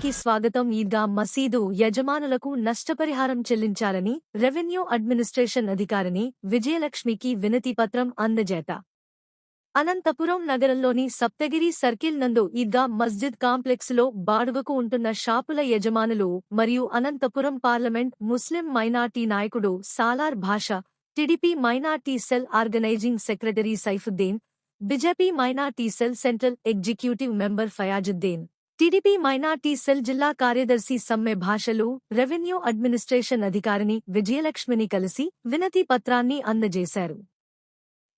అందరికీ స్వాగతం. ఈద్గా మసీదు యజమానులకు నష్టపరిహారం చెల్లించాలని రెవెన్యూ అడ్మినిస్ట్రేషన్ అధికారిని విజయలక్ష్మికి వినతిపత్రం అందజేత. అనంతపురం నగరంలోని సప్తగిరి సర్కిల్ నందు ఈద్గా మస్జిద్ కాంప్లెక్స్లో బాడుగకు ఉంటున్న షాపుల యజమానులు మరియు అనంతపురం పార్లమెంట్ ముస్లిం మైనార్టీ నాయకుడు Salar Basha TDP minority cell organising secretary Saifuddin BJP minority cell central executive member Fayazuddin. TDP minority cell జిల్లా కార్యదర్శి సమ్మె భాషలు రెవెన్యూ అడ్మినిస్ట్రేషన్ అధికారిని విజయలక్ష్మిని కలిసి వినతి పత్రాన్ని అందజేశారు.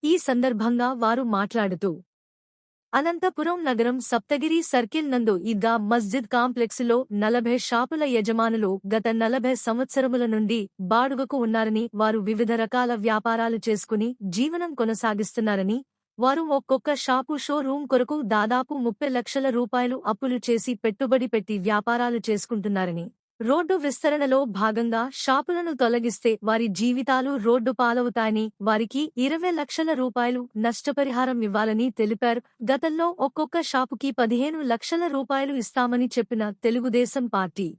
ఈ సందర్భంగా వారు మాట్లాడుతూ అనంతపురం నగరం సప్తగిరి సర్కిల్ నందు ఇద్దా మస్జిద్ కాంప్లెక్స్లో నలభై షాపుల యజమానులు గత నలభై సంవత్సరముల నుండి బాడుగకు ఉన్నారని వారు వివిధ రకాల వ్యాపారాలు చేసుకుని జీవనం కొనసాగిస్తున్నారని వారు ఒక్కొక్క షాపు షోరూం కొరకు దాదాపు ముప్పై లక్షల రూపాయలు అప్పులు చేసి పెట్టుబడి పెట్టి వ్యాపారాలు చేసుకుంటున్నారని. రోడ్డు విస్తరణలో భాగంగా షాపులను తొలగిస్తే వారి జీవితాలు రోడ్డు పాలవుతాయని వారికి ఇరవై లక్షల రూపాయలు నష్టపరిహారం ఇవ్వాలని తెలిపారు. గతంలో ఒక్కొక్క షాపుకి పదిహేను లక్షల రూపాయలు ఇస్తామని చెప్పిన తెలుగుదేశం పార్టీ.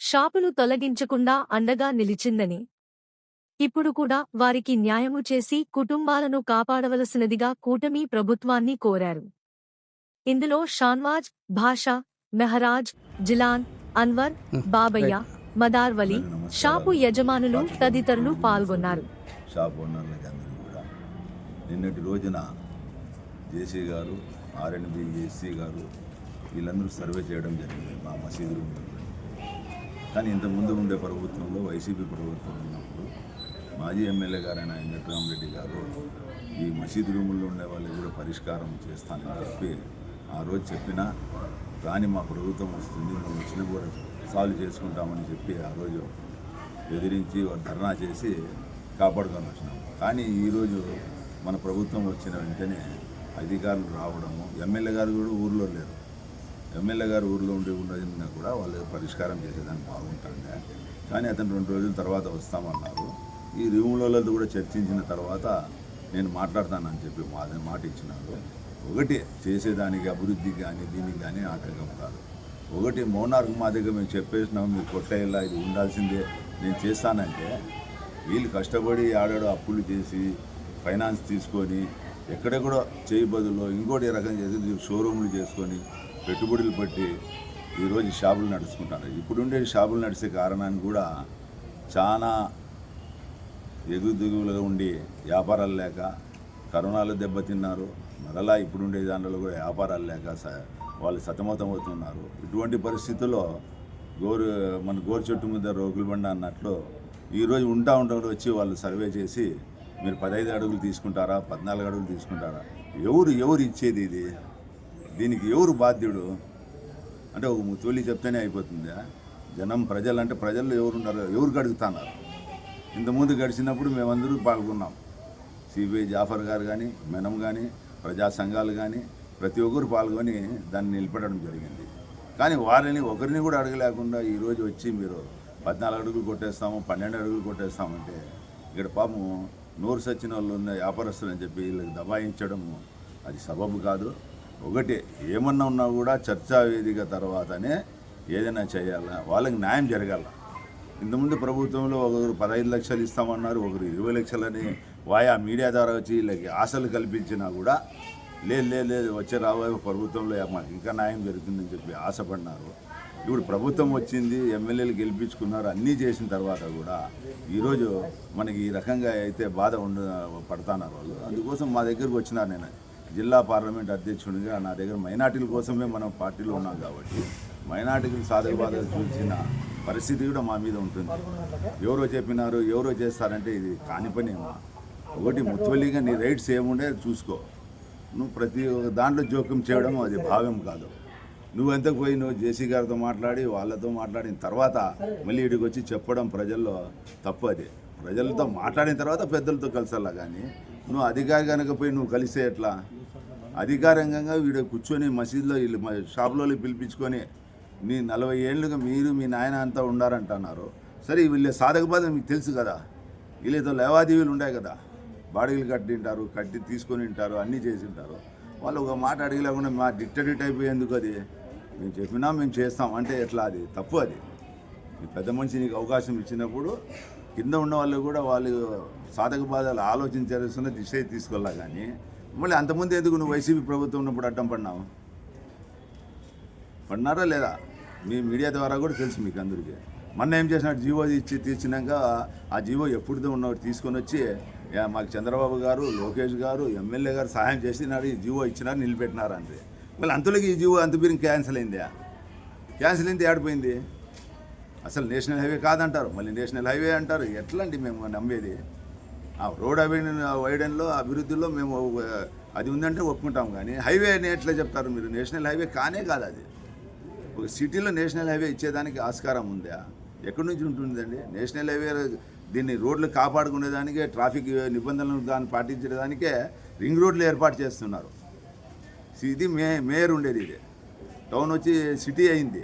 షాపులు తొలగించకుండా అండగా నిలిచిందని. ఇప్పుడు కూడా వారికి న్యాయము చేసి కుటుంబాలను కాపాడవలసినదిగా కూటమి ప్రభుత్వాన్ని కోరారు. ఇందులో షాన్వాజ్ భాషా మెహరాజ్ జిలాన్ అన్వర్ బాబయ్య మదార్ వలి షాపు యజమానులు తదితరులు పాల్గొన్నారు. షాప్ ఓనర్లకి అందరూ కూడా. నిన్నటి రోజున జేసీ గారు ఆర్ఎన్బి ఎస్సీ గారు వీళ్ళందరూ సర్వే చేయడం జరిగింది మా మసీదు కానీ ఇంతకుముందు ఉండే ప్రభుత్వంలో వైసీపీ ప్రభుత్వం ఉన్నప్పుడు మాజీ ఎమ్మెల్యే గారైన వెంకటరామరెడ్డి గారు ఈ మసీదు రూముల్లో ఉండే వాళ్ళకి కూడా పరిష్కారం చేస్తానని చెప్పి ఆ రోజు చెప్పినా దాన్ని మా ప్రభుత్వం వస్తుంది మేము వచ్చిన కూడా సాల్వ్ చేసుకుంటామని చెప్పి ఆ రోజు బెదిరించి ధర్నా చేసి కాపాడుకొని వచ్చినాం. కానీ ఈరోజు మన ప్రభుత్వం వచ్చిన వెంటనే అధికారులు రావడము ఎమ్మెల్యే గారు కూడా ఊర్లో లేరు. ఎమ్మెల్యే గారు ఊర్లో ఉండి ఉండేదినా కూడా వాళ్ళు పరిష్కారం చేసేదానికి బాగుంటుండే కానీ అతను రెండు రోజుల తర్వాత వస్తామన్నారు. ఈ రూములలో కూడా చర్చించిన తర్వాత నేను మాట్లాడతానని చెప్పి మాదే మాట ఇచ్చినారు. ఒకటి చేసేదానికి అభివృద్ధి కానీ దీనికి కానీ ఆటంకం కాదు ఒకటి మోనార్కు మా దగ్గర మేము చెప్పేసినాం మీరు కొట్టేలా ఇది ఉండాల్సిందే నేను చేస్తానంటే వీళ్ళు కష్టపడి ఆడాడు అప్పులు చేసి ఫైనాన్స్ తీసుకొని ఎక్కడెక్కడో చేయి బదులు ఇంకోటి రకం చేసి షోరూమ్లు చేసుకొని పెట్టుబడులు పెట్టి ఈరోజు షాపులు నడుచుకుంటారు ఇప్పుడుండే షాపులు నడిచే కారణాన్ని కూడా చాలా ఎగు దిగువలుగా ఉండి వ్యాపారాలు లేక కరోనాలో దెబ్బతిన్నారు మరలా ఇప్పుడుండే దాంట్లో కూడా వ్యాపారాలు లేక స- వాళ్ళు సతమతం అవుతున్నారు. ఇటువంటి పరిస్థితుల్లో గోరు మన గోరు చెట్టు మీద రోగులు బండ అన్నట్లు ఈరోజు ఉంటా ఉంటా వచ్చి వాళ్ళు సర్వే చేసి మీరు పదహైదు అడుగులు తీసుకుంటారా పద్నాలుగు అడుగులు తీసుకుంటారా? ఎవరు ఎవరు ఇచ్చేది ఇది? దీనికి ఎవరు బాధ్యుడు? అంటే ఒక ముత్తువల్లి చెప్తేనే అయిపోతుందా? జనం ప్రజలు అంటే ప్రజల్లో ఎవరున్నారు ఎవరికి అడుగుతున్నారు? ఇంతకుముందు గడిచినప్పుడు మేమందరూ పాల్గొన్నాం. సిబిఐ జాఫర్ గారు కానీ మెనం కానీ ప్రజా సంఘాలు కానీ ప్రతి ఒక్కరు పాల్గొని దాన్ని నిలబెట్టడం జరిగింది. కానీ వారిని ఒకరిని కూడా అడగలేకుండా ఈరోజు వచ్చి మీరు పద్నాలుగు అడుగులు కొట్టేస్తాము పన్నెండు అడుగులు కొట్టేస్తామంటే ఇక్కడ పాపం నోరు సచ్చిన వాళ్ళు ఉన్న వ్యాపారస్తులు అని చెప్పి వీళ్ళకి దబాయించడము అది సబబు కాదు. ఒకటి ఏమన్నా ఉన్నా కూడా చర్చా వేదిక తర్వాతనే ఏదైనా చేయాలా? వాళ్ళకి న్యాయం జరగాల? ఇంతకుముందు ప్రభుత్వంలో ఒకరు పదహైదు లక్షలు ఇస్తామన్నారు ఒకరు ఇరవై లక్షలని వాయా మీడియా ద్వారా వచ్చి వీళ్ళకి ఆశలు కల్పించినా కూడా లేదు లేదు లేదు వచ్చే రాబోయే ప్రభుత్వంలో మాకు ఇంకా న్యాయం జరుగుతుందని చెప్పి ఆశపడినారు. ఇప్పుడు ప్రభుత్వం వచ్చింది ఎమ్మెల్యేలు గెలిపించుకున్నారు అన్నీ చేసిన తర్వాత కూడా ఈరోజు మనకి ఈ రకంగా అయితే బాధ ఉండ పడతాన్నారు వాళ్ళు. అందుకోసం మా దగ్గరకు వచ్చినారు నేను. జిల్లా పార్లమెంట్ అధ్యక్షుడిగా నా దగ్గర మైనార్టీల కోసమే మనం పార్టీలో ఉన్నాం కాబట్టి మైనార్టీకి సాధక బాధలు చూసిన పరిస్థితి కూడా మా మీద ఉంటుంది. ఎవరో చెప్పినారు ఎవరో చేస్తారంటే ఇది కాని పని ఒకటి ముత్వల్లిగా నీ రైట్స్ ఏముండే చూసుకో. నువ్వు ప్రతి ఒక్క దాంట్లో జోక్యం చేయడం అది భావ్యం కాదు. నువ్వు ఎంతకు పోయి నువ్వు జేసీ గారితో మాట్లాడి వాళ్ళతో మాట్లాడిన తర్వాత మళ్ళీ ఇక్కడికి వచ్చి చెప్పడం ప్రజల్లో తప్పు అది. ప్రజలతో మాట్లాడిన తర్వాత పెద్దలతో కలిసల్లా కానీ నువ్వు అధికారి కనుక పోయి నువ్వు కలిసే ఎట్లా? అధికారికంగా వీడు కూర్చొని మసీదులో వీళ్ళు షాపులో పిలిపించుకొని మీ నలభై ఏళ్ళుగా మీరు మీ నాయన అంతా ఉండారంటున్నారు. సరే వీళ్ళ సాధక బాధ మీకు తెలుసు కదా. వీళ్ళతో లేవాదేవీలు ఉన్నాయి కదా. బాడీలు కట్టింటారు కట్టి తీసుకొని ఉంటారు అన్నీ చేసి ఉంటారు వాళ్ళు ఒక మాట అడిగలేకుండా మా డిక్టరేట్ అయిపోయేందుకు అది? మేము చెప్పినా మేము చేస్తాం. అంటే ఎట్లా అది? తప్పు అది. మీ పెద్ద మనిషి నీకు అవకాశం ఇచ్చినప్పుడు కింద ఉన్న వాళ్ళు కూడా వాళ్ళు సాధక బాధలు ఆలోచించాల్సిన దిశ తీసుకెళ్ళా కానీ మళ్ళీ అంతకుముందు ఎందుకు నువ్వు వైసీపీ ప్రభుత్వం ఉన్నప్పుడు అడ్డం పడినావు? పడినారా లేదా? మీ మీడియా ద్వారా కూడా తెలుసు మీకు అందరికీ. మొన్న ఏం చేసినాడు? జీవో ఇచ్చి తీర్చినాక ఆ జీవో ఎప్పుడుదో ఉన్నవాడు తీసుకొని వచ్చి "యా, మాకు చంద్రబాబు గారు లోకేష్ గారు ఎమ్మెల్యే గారు సహాయం చేసినారు ఈ జీవో ఇచ్చినారు నిలబెట్టినారు అంటే మళ్ళీ అంతలోకి ఈ జీవో అంత బీరింగ్ క్యాన్సిల్ అయిందా? క్యాన్సిల్ అయింది ఆడిపోయింది అసలు నేషనల్ హైవే కాదంటారు. మళ్ళీ నేషనల్ హైవే అంటారు. ఎట్లా అండి మేము నమ్మేది? ఆ రోడ్ అవేన్ వైడన్లో అభివృద్ధిలో మేము అది ఉందంటే ఒప్పుకుంటాం కానీ హైవే అని ఎట్లా చెప్తారు మీరు? నేషనల్ హైవే కానే కాదు అది. ఒక సిటీలో నేషనల్ హైవే ఇచ్చేదానికి ఆస్కారం ఉందా? ఎక్కడి నుంచి ఉంటుందండి? నేషనల్ హైవే దీన్ని రోడ్లు కాపాడుకునేదానికే ట్రాఫిక్ నిబంధనలు దాన్ని పాటించడానికే రింగ్ రోడ్లు ఏర్పాటు చేస్తున్నారు. ఇది మే మేయర్ ఉండేది ఇది. టౌన్ వచ్చి సిటీ అయింది.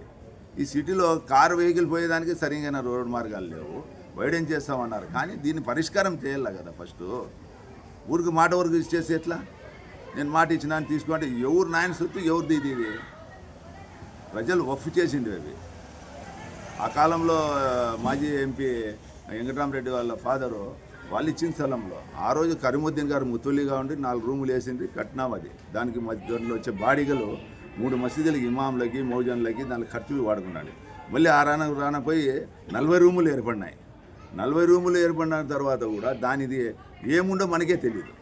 ఈ సిటీలో కారు వెహికల్ పోయేదానికి సరిగైన రోడ్డు మార్గాలు లేవు. వైడెన్ చేస్తామన్నారు? కానీ దీన్ని పరిష్కారం చేయాలి కదా ఫస్ట్? ఊరికి మాట వరకు ఇచ్చేసి ఎట్లా? నేను మాట ఇచ్చినాను తీసుకుంటే ఎవరు నాయన సొత్తు ఎవరిది ఇది ఇది? ప్రజలు వఫ్ చేసింది అవి. ఆ కాలంలో మాజీ ఎంపీ వెంకటరామరెడ్డి వాళ్ళ ఫాదరు వాళ్ళు ఇచ్చిన స్థలంలో. ఆ రోజు కరీముద్దీన్ గారు ముతులిగా ఉండి నాలుగు రూములు వేసింది కట్నాం అది. దానికి మధ్యలో వచ్చే బాడిగలు మూడు మసీదులకి ఇమాంలకి మౌజన్లకి దానికి ఖర్చులు వాడుకున్నాడు. మళ్ళీ ఆ రాన రానపోయి నలభై రూములు ఏర్పడినాయి. నలభై రూములు ఏర్పడిన తర్వాత కూడా దానిది ఏముండో మనకే తెలియదు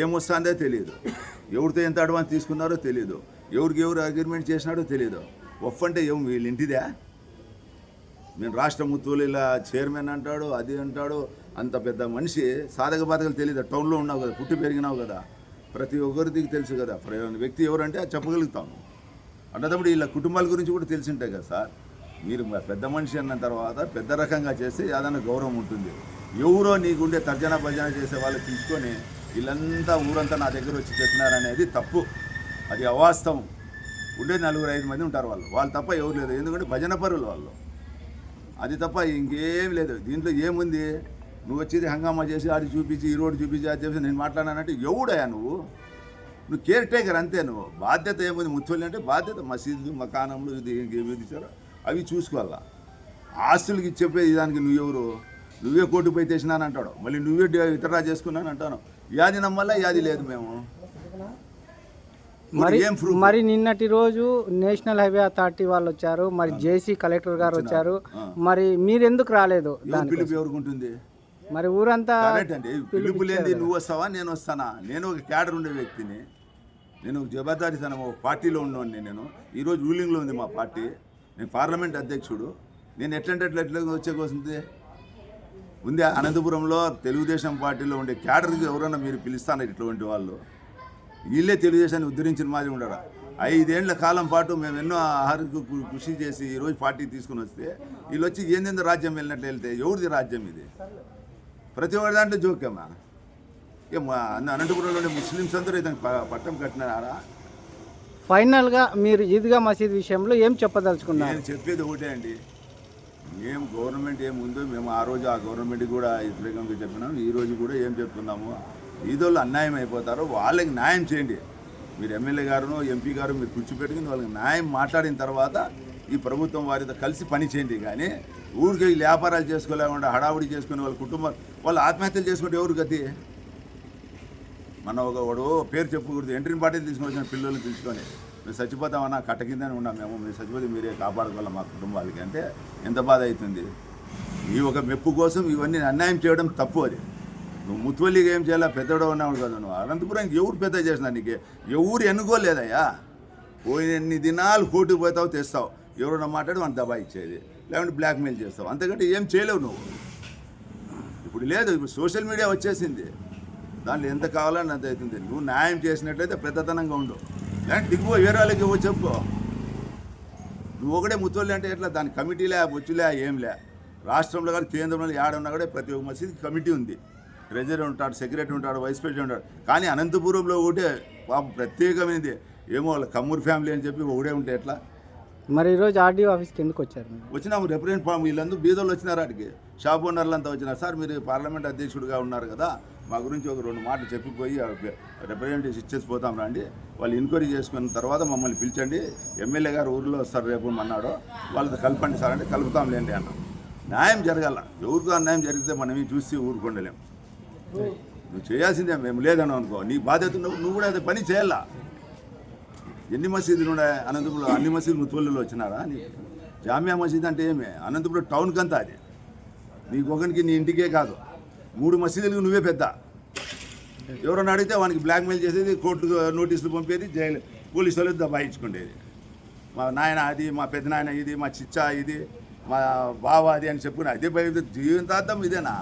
ఏమొస్తుందో తెలియదు ఎవరితో ఎంత అడ్వాన్స్ తీసుకున్నారో తెలియదు ఎవరికి ఎవరు అగ్రిమెంట్ చేసినాడో తెలియదు ఒఫ్ అంటే ఏం వీళ్ళ ఇంటిదా నేను రాష్ట్ర ముత్తులు ఇలా చైర్మన్ అంటాడు అది అంటాడు అంత పెద్ద మనిషి సాధక బాధకలు తెలియదు టౌన్లో ఉన్నావు కదా పుట్టి పెరిగినావు కదా. ప్రతి ఒక్కరికి తెలుసు కదా ప్రతి వ్యక్తి ఎవరంటే అది చెప్పగలుగుతాము అన్నప్పుడు వీళ్ళ కుటుంబాల గురించి కూడా తెలిసి ఉంటాయి కదా సార్. మీరు పెద్ద మనిషి అన్న తర్వాత పెద్ద రకంగా చేస్తే ఏదైనా గౌరవం ఉంటుంది. ఎవరో నీకుండే తర్జన భజన చేసే వాళ్ళు తీసుకొని వీళ్ళంతా ఊరంతా నా దగ్గర వచ్చి చెప్పినారనేది తప్పు. అది అవాస్తవం. ఉండే నలుగురు ఐదు మంది ఉంటారు వాళ్ళు. వాళ్ళు తప్ప ఎవరు లేదు ఎందుకంటే భజన పరులు వాళ్ళు. అది తప్ప ఇంకేం లేదు. దీంట్లో ఏముంది? నువ్వు వచ్చేది హంగామా చేసి ఆడి చూపించి ఈ రోడ్డు చూపించి అది చేసి నేను మాట్లాడానంటే ఎవడయా నువ్వు? నువ్వు కేర్ టేకర్ అంతే నువ్వు. బాధ్యత ఏముంది? ముత్తులు అంటే బాధ్యత. మసీదు మకానంలో ఇది ఇంకేమి ఇచ్చారో అవి చూసుకోవాలా. ఆస్తులకి చెప్పే దానికి నువ్వెవరు నువ్వే కోర్టు పోయి తెచ్చినానంటాడు. మళ్ళీ నువ్వే ఇతరా చేసుకున్నాను అంటాను యాది నమ్మల్లా? యాది లేదు మేము. మరి మరి నిన్నటి రోజు నేషనల్ హైవే అథారిటీ వాళ్ళు వచ్చారు మరి జేసీ కలెక్టర్ గారు వచ్చారు. మరి మీరు ఎందుకు రాలేదు ఎవరు దానికి పిలుపు ఎవరికి ఉంటుంది మరి ఊరంతా పిలుపు లేనిది నువ్వు వస్తావా నేను వస్తానా? నేను ఒక క్యాడర్ ఉండే వ్యక్తిని. నేను ఒక జవాబాదారితనం ఒక పార్టీలో ఉన్నవాడిని నేను. ఈరోజు రూలింగ్లో ఉంది మా పార్టీ. నేను పార్లమెంట్ అధ్యక్షుడు. నేను ఎట్లంటే ఎట్లా ఎట్లా వచ్చేకొస్తుంది ఉందా? అనంతపురంలో తెలుగుదేశం పార్టీలో ఉండే క్యాడర్కి ఎవరైనా మీరు పిలుస్తాను ఇటువంటి వాళ్ళు? వీళ్ళే తెలుగుదేశాన్ని ఉద్ధరించిన మాదిరి ఉండరా? ఐదేళ్ళ కాలం పాటు మేము ఎన్నో ఆహారకు కు- కృషి చేసి ఈరోజు పార్టీ తీసుకుని వస్తే వీళ్ళు వచ్చి ఏందేందో రాజ్యం వెళ్ళినట్లు వెళ్తే ఎవరిది రాజ్యం ఇది? ప్రతి ఒక్క దాంట్లో జోక్యమ్మా ఇక మా అన్న అనంతపురంలో ఉండే ముస్లిమ్స్ అందరూ ఇతను పట్టం కట్టినారా? ఫైనల్గా మీరు ఈద్గా మసీద్ విషయంలో ఏం చెప్పదలుచుకున్నారు? నేను చెప్పేది ఒకటే అండి. మేము గవర్నమెంట్ ఏముందో మేము ఆ రోజు ఆ గవర్నమెంట్ కూడా వ్యతిరేకంగా చెప్పినాం. ఈ రోజు కూడా ఏం చెప్తున్నాము ఈదోళ్ళు అన్యాయం అయిపోతారు వాళ్ళకి న్యాయం చేయండి. మీరు ఎమ్మెల్యే గారును ఎంపీ గారు మీరు కూర్చోపెట్టుకుని వాళ్ళకి న్యాయం మాట్లాడిన తర్వాత ఈ ప్రభుత్వం వారితో కలిసి పని చేయండి. కానీ ఊరికి వ్యాపారాలు చేసుకోలేకుండా హడావుడి చేసుకుని వాళ్ళ కుటుంబం వాళ్ళు ఆత్మహత్యలు చేసుకుంటే ఎవరు గతి? మన ఒక వాడు పేరు చెప్పకూడదు. ఎంట్రీని పార్టీలు తీసుకొని వచ్చిన పిల్లల్ని తీసుకొని మేము చచ్చిపోతామన్నా కట్ట కిందనే ఉన్నాం మేము మీరు చచ్చిపోతే మీరే కాపాడుకోవాలి మా కుటుంబాలకి. అంటే ఎంత బాధ అవుతుంది? ఈ ఒక మెప్పు కోసం ఇవన్నీ అన్యాయం చేయడం తప్పు అది. నువ్వు ముత్వల్లిగా ఏం చేయాలా? పెద్దోడు ఉన్నావు కదా నువ్వు. అనంతపురం ఎవరు పెద్ద చేసినా నీకు? ఎవరు ఎన్నుకోలేదయ్యా? పోయినన్ని దినాలు కోర్టుకు పోతావు తెస్తావు. ఎవరన్నా మాట్లాడు మన దబా ఇచ్చేది. లేకుంటే బ్లాక్మెయిల్ చేస్తావు. అంతకంటే ఏం చేయలేవు నువ్వు. ఇప్పుడు లేదు ఇప్పుడు సోషల్ మీడియా వచ్చేసింది. దాంట్లో ఎంత కావాలని అంత అవుతుంది. నువ్వు న్యాయం చేసినట్లయితే పెద్దతనంగా ఉండు. లేదంటే దిగువ వేరే వాళ్ళకి ఇవ్వ చెప్పుకో నువ్వు ఒకటే ముత్తోళ్ళు అంటే ఎట్లా? దాని కమిటీలే బొచ్చులే ఏంలే రాష్ట్రంలో కానీ కేంద్రంలో ఏడున్నా కూడా ప్రతి ఒక్క మసీదుకి కమిటీ ఉంది. ట్రెజరీ ఉంటాడు సెక్రటరీ ఉంటాడు వైస్ ప్రెసిడెంట్ ఉంటాడు. కానీ అనంతపురంలో ఒకటే పాపం ప్రత్యేకమైనది ఏమో వాళ్ళ కమ్మూరు ఫ్యామిలీ అని చెప్పి ఒకటే ఉంటే ఎట్లా? మరి ఈరోజు ఆర్డీఓ ఆఫీస్కి ఎందుకు వచ్చారు వచ్చినాము రిప్రజెంట్ ఫామ్ వీళ్ళందరూ బీదోళ్ళు వచ్చినారు అడిగి షాప్ ఓనర్లు అంతా వచ్చినారు. సార్ మీరు పార్లమెంట్ అధ్యక్షుడిగా ఉన్నారు కదా మా గురించి ఒక రెండు మాటలు చెప్పిపోయి రిప్రజెంటేషన్ ఇచ్చేసి పోతాం రండి. వాళ్ళు ఎంక్వైరీ చేసుకున్న తర్వాత మమ్మల్ని పిలిచండి. ఎమ్మెల్యే గారు ఊరిలో వస్తారు రేపు అన్నాడు వాళ్ళతో కలపండి సార్ అంటే కలుపుతాంలేండి అన్నాం. న్యాయం జరగాల. ఎవరికో అన్యాయం జరిగితే మనం ఇవి చూసి ఊరుకుండలేం నువ్వు చేయాల్సిందే మేము లేదని అనుకో. నీ బాధ్యత ఉన్నప్పుడు నువ్వు కూడా అదే పని చేయాలా? ఎన్ని మసీదులు ఉన్నాయి? అనంతపురం అన్ని మసీదులు ముత్తువల్లిలో వచ్చినారా? నీ జామియా మసీద్ అంటే ఏమే? అనంతపురం టౌన్కి అంతా అది. నీకు ఒకరికి నీ ఇంటికే కాదు. మూడు మసీదులకు నువ్వే పెద్ద. ఎవరన్నా అడిగితే వానికి బ్లాక్మెయిల్ చేసేది కోర్టు నోటీసులు పంపేది జైలు పోలీసు వాళ్ళు దబాయించుకునేది మా నాయన అది మా పెద్ద నాయన ఇది మా చిచ్చా ఇది మా బావ అది అని చెప్పుకుని అదే భయ జీవితాంతం ఇదేనా?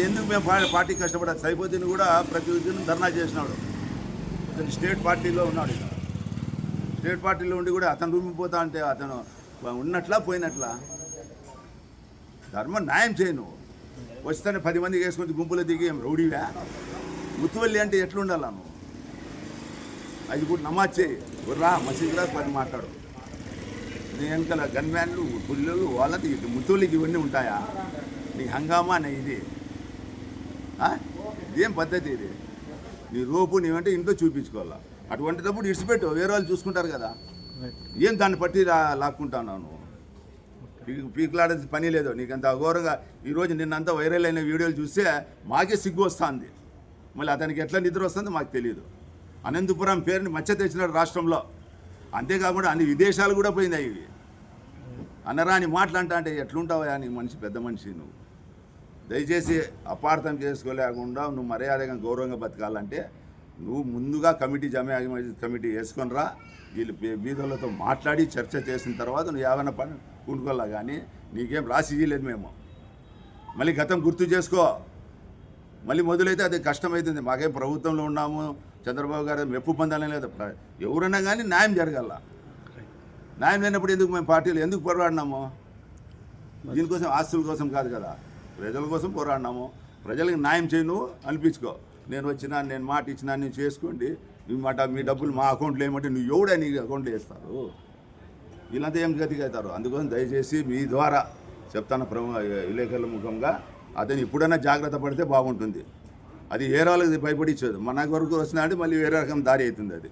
ఎందుకు మేము పా- పార్టీ కష్టపడాలి సైపోతిని కూడా ప్రతి ఉద్యమం ధర్నా చేసినాడు. అతను స్టేట్ పార్టీలో ఉన్నాడు స్టేట్ పార్టీలో ఉండి కూడా అతను రూమ్ పోతా అంటే అతను ఉన్నట్లా పోయినట్లా. ధర్మం న్యాయం చేయను వస్తానే పది మందికి వేసుకొని గుంపులో దిగి ఏం రౌడీవా? ముత్తువల్లి అంటే ఎట్లుండాలా నువ్వు? అది కూడా నమాజ్ చేయి. రా మసీద్రా పని మాట్లాడు. నీ వెనకాల గన్మ్యాన్లు పుల్లలు వాళ్ళది ముత్తువల్లికి ఇవన్నీ ఉంటాయా? నీ హంగామా అనే ఇది? ఇదేం పద్ధతి ఇది? నీ రోపు నీవంటే ఇంట్లో చూపించుకోవాలా. అటువంటిటప్పుడు ఇడిచిపెట్టు. వేరే వాళ్ళు చూసుకుంటారు కదా. ఏం దాన్ని పట్టి లా లాక్కుంటావు నువ్వు? పీకు పీకులాడేది పని లేదు. నీకంత అఘోరంగా ఈరోజు నిన్నంతా వైరల్ అయిన వీడియోలు చూస్తే మాకే సిగ్గు వస్తుంది. మళ్ళీ అతనికి ఎట్లా నిద్ర వస్తుందో మాకు తెలియదు అనంతపురం పేరుని మచ్చ తెచ్చినాడు రాష్ట్రంలో. అంతేకాకుండా అన్ని విదేశాలు కూడా పోయింది ఇవి. అనరాని మాటలంటా అంటే ఎట్లుంటావా నీ మనిషి పెద్ద మనిషి నువ్వు? దయచేసి అపార్థం చేసుకోలేకుండా నువ్వు మర్యాదగా గౌరవంగా బతకాలంటే నువ్వు ముందుగా కమిటీ జమ కమిటీ వేసుకొని రా వీళ్ళు బీ- బీదోళ్ళతో మాట్లాడి చర్చ చేసిన తర్వాత నువ్వు ఏమైనా పని కూడుకోవాలా కానీ నీకేం రాసి ఇయ్యలేదు మేము. మళ్ళీ గతం గుర్తు చేసుకో. మళ్ళీ మొదలైతే అది కష్టమవుతుంది మాకేం ప్రభుత్వంలో ఉన్నాము. చంద్రబాబు గారు మెప్పు పొందాలని లేదు. ఎవరైనా కానీ న్యాయం జరగాల. న్యాయం లేనప్పుడు ఎందుకు మేము పార్టీలు ఎందుకు పోరాడినాము? దీనికోసం ఆస్తుల కోసం కాదు కదా. ప్రజల కోసం పోరాడినాము. ప్రజలకు న్యాయం చేయను అనిపించుకో. నేను వచ్చినా నేను మాట ఇచ్చినా నేను చేసుకోండి. మీ మాట మీ డబ్బులు మా అకౌంట్లో ఏమంటే నువ్వు ఎవడే నీ అకౌంట్లో వేస్తారు వీళ్ళంతా ఏం గతికి అవుతారు? అందుకోసం దయచేసి మీ ద్వారా చెప్తాను ప్రముఖ విలేకరుల ముఖంగా. అతను ఎప్పుడైనా జాగ్రత్త పడితే బాగుంటుంది. అది ఏ వాళ్ళకి భయపడిచ్చేది? మన వరకు వచ్చినా అంటే మళ్ళీ వేరే రకం దారి అవుతుంది అది.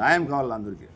న్యాయం కావాలి అందరికీ.